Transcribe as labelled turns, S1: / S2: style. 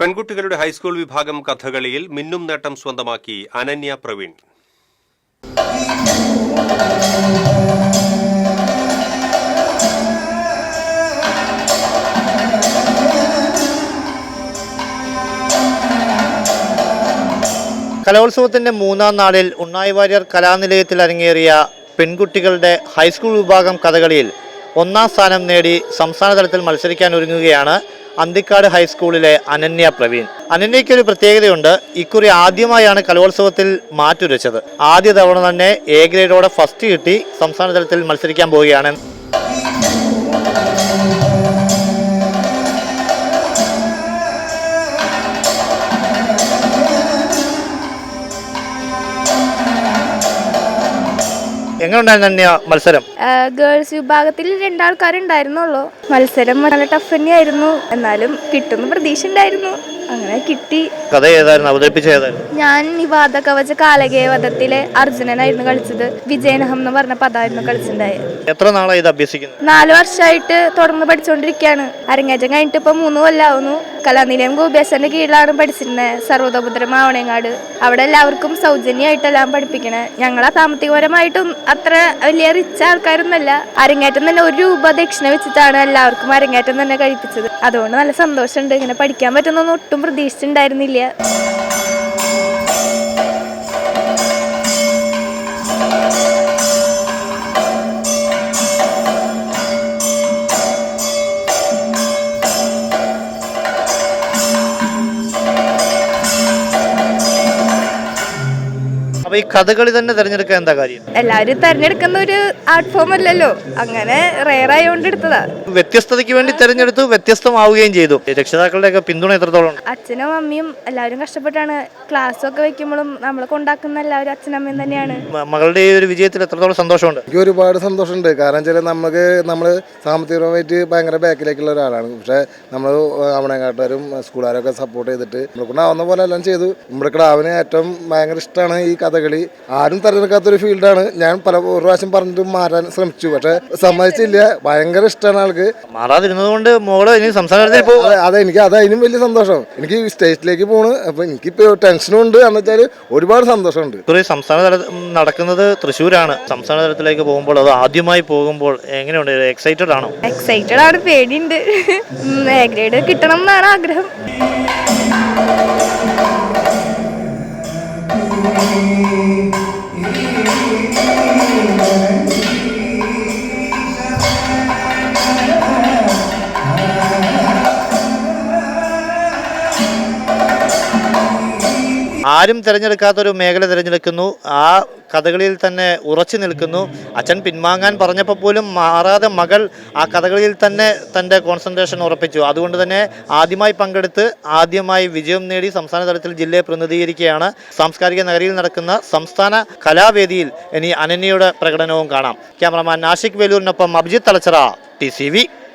S1: പെൺകുട്ടികളുടെ ഹൈസ്കൂൾ വിഭാഗം കഥകളിയിൽ മിന്നും നേട്ടം സ്വന്തമാക്കി അനന്യ പ്രവീൺ.
S2: കലോത്സവത്തിന്റെ മൂന്നാം നാളിൽ ഉണ്ണായി വാര്യർ കലാനിലയത്തിൽ അരങ്ങേറിയ പെൺകുട്ടികളുടെ ഹൈസ്കൂൾ വിഭാഗം കഥകളിയിൽ ഒന്നാം സ്ഥാനം നേടി സംസ്ഥാനതലത്തിൽ മത്സരിക്കാൻ ഒരുങ്ങുകയാണ് അന്തിക്കാട് ഹൈസ്കൂളിലെ അനന്യ പ്രവീൺ. അനന്യയ്ക്ക് ഒരു പ്രത്യേകതയുണ്ട് ഇക്കുറി ആദ്യമായാണ് കലോത്സവത്തിൽ മാറ്റുരച്ചത്. ആദ്യ തവണ തന്നെ എ ഗ്രേഡോടെ ഫസ്റ്റ് കിട്ടി സംസ്ഥാന തലത്തിൽ മത്സരിക്കാൻ പോവുകയാണ്. എങ്ങനെയുണ്ടായിരുന്നു മത്സരം?
S3: ഗേൾസ് വിഭാഗത്തിൽ രണ്ടാൾക്കാരുണ്ടായിരുന്നുള്ളൂ മത്സരം നല്ല ടഫ് തന്നെയായിരുന്നു. എന്നാലും കിട്ടുന്ന പ്രതീക്ഷ ഉണ്ടായിരുന്നു. അങ്ങനെ കിട്ടി.
S2: കഥ ഏതായിരുന്നു? അവതരിപ്പിച്ച ഏതായിരുന്നു?
S3: ഞാൻ നിവാദ കവച കാലകേവധത്തിലെ അർജുനനായിരുന്നു കളിച്ചത്. വിജയനഹം എന്ന് പറഞ്ഞ പദമായിരുന്നു കളിച്ചിട്ടുണ്ടായത്.
S2: എത്ര നാളായി ഇത് അഭ്യസിക്കുന്നത്?
S3: നാല് വർഷമായിട്ട് തുടർന്ന് പഠിച്ചുകൊണ്ടിരിക്കുകയാണ്. അരങ്ങേറ്റം കഴിഞ്ഞിട്ട് ഇപ്പൊ മൂന്ന് കൊല്ലാവുന്നു. കലാനിലയം ഗോപിയാസന്റെ കീഴിലാണ് പഠിച്ചിരുന്നത്. സർവതോപുത്രം ആവണേങ്ങാട്. അവിടെ എല്ലാവർക്കും സൗജന്യമായിട്ടെല്ലാം പഠിപ്പിക്കണേ. ഞങ്ങളെ സാമ്പത്തികപരമായിട്ടും അത്ര വലിയ റിച്ച് ആൾക്കാരൊന്നുമല്ല. അരങ്ങേറ്റം തന്നെ ഒരു രൂപ ദക്ഷിണ വെച്ചിട്ടാണ് എല്ലാവർക്കും അരങ്ങേറ്റം തന്നെ കഴിപ്പിച്ചത്. അതുകൊണ്ട് നല്ല സന്തോഷമുണ്ട്. ഇങ്ങനെ പഠിക്കാൻ പറ്റുന്നൊന്നും ഒട്ടും പ്രതീക്ഷിച്ചിട്ടുണ്ടായിരുന്നില്ല.
S2: അപ്പൊ ഈ കഥകളി തന്നെ തിരഞ്ഞെടുക്കാൻ എന്താ കാര്യം?
S3: എല്ലാരും തിരഞ്ഞെടുക്കുന്ന ഒരു ആർട്ട് ഫോം അല്ലല്ലോ. അങ്ങനെ റെയർ ആയതുകൊണ്ട് എടുത്തതാ.
S2: വ്യത്യസ്തതയ്ക്ക് വേണ്ടി തിരഞ്ഞെടുത്തു വ്യത്യസ്തമാവുകയും ചെയ്തു. രക്ഷിതാക്കളുടെ ഒക്കെ പിന്തുണ എത്രത്തോളം ഉണ്ട്?
S3: അച്ഛനും അമ്മയും എല്ലാവരും കഷ്ടപ്പെട്ടാണ്. ക്ലാസ്സൊക്കെ വെക്കുമ്പോഴും നമ്മൾ കൊണ്ടാക്കുന്ന എല്ലാവരും അച്ഛനമ്മയും തന്നെയാണ്.
S2: മ- മകളുടെ ഈ ഒരു വിജയത്തിൽ എത്രത്തോളം സന്തോഷമുണ്ട്?
S4: എനിക്ക് ഒരുപാട് സന്തോഷമുണ്ട്. കാരണം വെച്ചാൽ നമുക്ക് നമ്മൾ സാമ്പത്തികപരമായിട്ട് ഭയങ്കര ബാക്കിലേക്കുള്ള ഒരാളാണ്. പക്ഷേ നമ്മൾ അവിടെക്കാട്ടുകാരും സ്കൂളുകാരൊക്കെ സപ്പോർട്ട് ചെയ്തിട്ട് നമ്മളെ കൊണ്ടാവുന്ന പോലെ എല്ലാം ചെയ്തു. നമ്മുടെ ക്ലാവിന് ഏറ്റവും ഭയങ്കര ഇഷ്ടമാണ് ഈ കഥകളി. ആരും തിരഞ്ഞെടുക്കാത്തൊരു ഫീൽഡാണ്. ഞാൻ പല ഒരു പ്രാവശ്യം പറഞ്ഞിട്ട് മാറാൻ ശ്രമിച്ചു. പക്ഷെ സമ്മതിച്ചില്ല. ഭയങ്കര ഇഷ്ടമാണ് ആൾക്ക്.
S2: മാറാതിരുന്നത് കൊണ്ട് മോൾ ഇനി തലത്തിൽ
S4: അതെ എനിക്ക് അത് അതിനും വലിയ സന്തോഷം. എനിക്ക് സ്റ്റേറ്റിലേക്ക് പോണ്. അപ്പൊ എനിക്കിപ്പോ ടെൻഷനും ഉണ്ട് എന്ന് വെച്ചാൽ ഒരുപാട് സന്തോഷമുണ്ട്.
S2: സംസ്ഥാന തല നടക്കുന്നത് തൃശ്ശൂരാണ്. സംസ്ഥാന തലത്തിലേക്ക് പോകുമ്പോൾ അത് ആദ്യമായി പോകുമ്പോൾ എങ്ങനെയുണ്ട്? എക്സൈറ്റഡ് ആണോ?
S3: എക്സൈറ്റഡ് ആണ് പേടിയുണ്ട്. ഗ്രേഡ് കിട്ടണം എന്നാണ് ആഗ്രഹം. Thank you.
S2: ആരും തിരഞ്ഞെടുക്കാത്തൊരു മേഖല തിരഞ്ഞെടുക്കുന്നു. ആ കഥകളിയിൽ തന്നെ ഉറച്ചു നിൽക്കുന്നു. അച്ഛൻ പിൻവാങ്ങാൻ പറഞ്ഞപ്പോൾ പോലും മാറാതെ മകൾ ആ കഥകളിയിൽ തന്നെ തന്റെ കോൺസെൻട്രേഷൻ ഉറപ്പിച്ചു. അതുകൊണ്ട് തന്നെ ആദ്യമായി പങ്കെടുത്ത് ആദ്യമായി വിജയം നേടി സംസ്ഥാന തലത്തിൽ ജില്ലയെ പ്രതിനിധീകരിക്കുകയാണ്. സാംസ്കാരിക നഗരിയിൽ നടക്കുന്ന സംസ്ഥാന കലാവേദിയിൽ ഇനി അനന്യയുടെ പ്രകടനവും കാണാം. ക്യാമറമാൻ നാഷിക് വേലൂരിനൊപ്പം അഭിജിത്ത് തലച്ചറ ടി